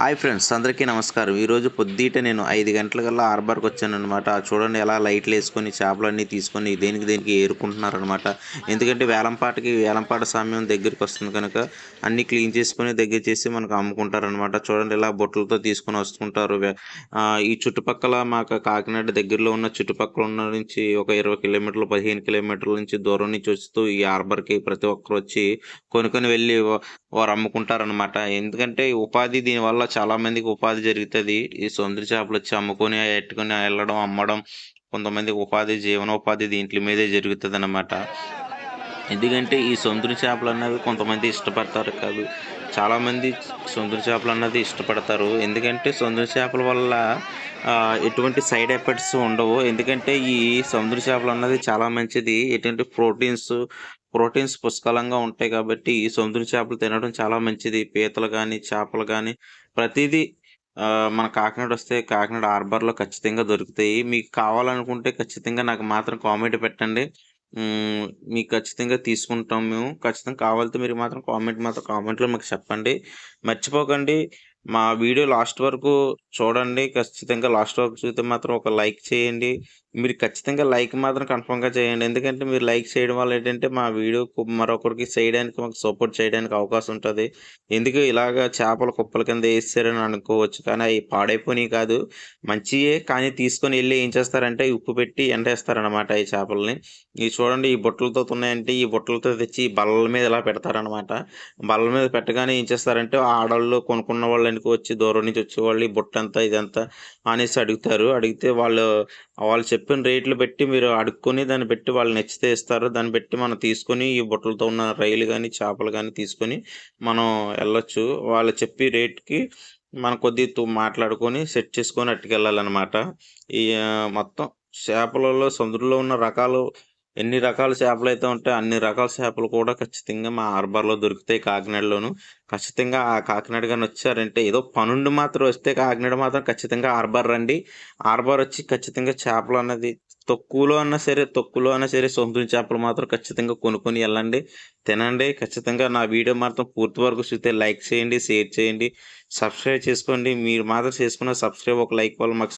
Hi friends అందరికీ నమస్కారం. ఈరోజు పొద్దుట నేను ఐదు గంటలకల్లా హార్బర్కి వచ్చాను అనమాట చూడండి ఎలా లైట్లు వేసుకొని చేపలన్నీ తీసుకొని దేనికి దేనికి ఏరుకుంటున్నారనమాట ఎందుకంటే వేలంపాటకి వేలంపాట సమయం దగ్గరికి వస్తుంది కనుక అన్ని క్లీన్ చేసుకొని దగ్గర చేసి మనకు అమ్ముకుంటారనమాట చూడండి ఇలా బొట్టలతో తీసుకొని వస్తుంటారు. ఈ చుట్టుపక్కల మాకు కాకినాడ దగ్గరలో ఉన్న చుట్టుపక్కల ఉన్న నుంచి ఒక ఇరవై కిలోమీటర్లు పదిహేను కిలోమీటర్ల నుంచి దూరం నుంచి వస్తూ ఈ హార్బర్కి ప్రతి ఒక్కరు వచ్చి కొనుక్కొని వెళ్ళి వారు అమ్ముకుంటారనమాట ఎందుకంటే ఉపాధి దీనివల్ల చాలా మందికి ఉపాధి జరుగుతుంది. ఈ సముద్ర చేపలు వచ్చి అమ్ముకొని ఎట్టుకొని వెళ్ళడం అమ్మడం కొంతమందికి ఉపాధి జీవనోపాధి దీంట్ల మీదే జరుగుతుంది అనమాట ఎందుకంటే ఈ సముద్ర చేపలు అన్నది కొంతమంది ఇష్టపడతారు కాదు. చాలామంది సముద్ర చేపలు అన్నది ఇష్టపడతారు. ఎందుకంటే సముద్ర చేపల వల్ల ఎటువంటి సైడ్ ఎఫెక్ట్స్ ఉండవు. ఎందుకంటే ఈ సముద్ర చేపలు అన్నది చాలా మంచిది. ఎటువంటి ప్రోటీన్స్ ప్రోటీన్స్ పుష్కలంగా ఉంటాయి కాబట్టి ఈ సముద్ర చేపలు తినడం చాలా మంచిది. పీతలు కానీ చేపలు కానీ ప్రతిదీ మన కాకినాడ వస్తే కాకినాడ హార్బర్లో ఖచ్చితంగా దొరుకుతాయి. మీకు కావాలనుకుంటే ఖచ్చితంగా నాకు మాత్రం కామెంట్ పెట్టండి. మీకు ఖచ్చితంగా తీసుకుంటాం మేము. ఖచ్చితంగా కావాలితే మీరు మాత్రం కామెంట్ మాత్రం కామెంట్లో మాకు చెప్పండి. మర్చిపోకండి. మా వీడియో లాస్ట్ వరకు చూడండి. ఖచ్చితంగా లాస్ట్ వరకు చూస్తే మాత్రం ఒక లైక్ చేయండి. మీరు ఖచ్చితంగా లైక్ మాత్రం కన్ఫర్మ్గా చేయండి. ఎందుకంటే మీరు లైక్ చేయడం వల్ల ఏంటంటే మా వీడియో మరొకరికి చేయడానికి మాకు సపోర్ట్ చేయడానికి అవకాశం ఉంటుంది. ఎందుకు ఇలాగ చేపల కుప్పల కింద వేస్తారని అనుకోవచ్చు. కానీ అవి పాడైపోయినాయి కాదు. మంచియే కానీ తీసుకొని వెళ్ళి ఏం చేస్తారంటే ఉప్పు పెట్టి ఎండేస్తారనమాట ఈ చేపలని. ఇవి చూడండి ఈ బుట్టలతో ఉన్నాయంటే ఈ బుట్టలతో తెచ్చి బల్లల మీద ఇలా పెడతారనమాట బల్లల మీద పెట్టగానే ఏం చేస్తారంటే ఆడవాళ్ళు కొనుక్కున్న వాళ్ళు వెనుక వచ్చి దూరం నుంచి వచ్చేవాళ్ళు ఈ బుట్ట అంతా ఇదంతా అనేసి అడుగుతారు. అడిగితే వాళ్ళు వాళ్ళు చెప్పిన రేట్లు పెట్టి మీరు అడుక్కొని దాన్ని పెట్టి వాళ్ళు నచ్చితే ఇస్తారు. దాన్ని పెట్టి మనం తీసుకొని ఈ బుట్టలతో ఉన్న రైలు కానీ చేపలు కానీ తీసుకొని మనం వెళ్ళొచ్చు. వాళ్ళు చెప్పి రేట్కి మన కొద్ది మాట్లాడుకొని సెట్ చేసుకొని అట్టుకెళ్ళాలన్నమాట. ఈ మొత్తం చేపలలో సముద్రంలో ఉన్న రకాలు ఎన్ని రకాల చేపలు అయితే ఉంటాయో అన్ని రకాల చేపలు కూడా ఖచ్చితంగా మా హార్బర్లో దొరుకుతాయి కాకినాడలోను. ఖచ్చితంగా ఆ కాకినాడ కానీ వచ్చారంటే ఏదో పనుండి మాత్రం వస్తే కాకినాడ మాత్రం ఖచ్చితంగా హార్బర్ రండి. హార్బర్ వచ్చి ఖచ్చితంగా చేపలు అన్నది తక్కువలో అన్నా సరే తక్కువలో అన్నా సరే సొంతం చేపలు మాత్రం ఖచ్చితంగా కొనుక్కొని వెళ్ళండి. తినండి. ఖచ్చితంగా నా వీడియో మాత్రం పూర్తి వరకు చూస్తే లైక్ చేయండి షేర్ చేయండి సబ్స్క్రైబ్ చేసుకోండి. మీరు మాత్రం చేసుకున్న సబ్స్క్రైబ్ ఒక లైక్ వల్ల మాకు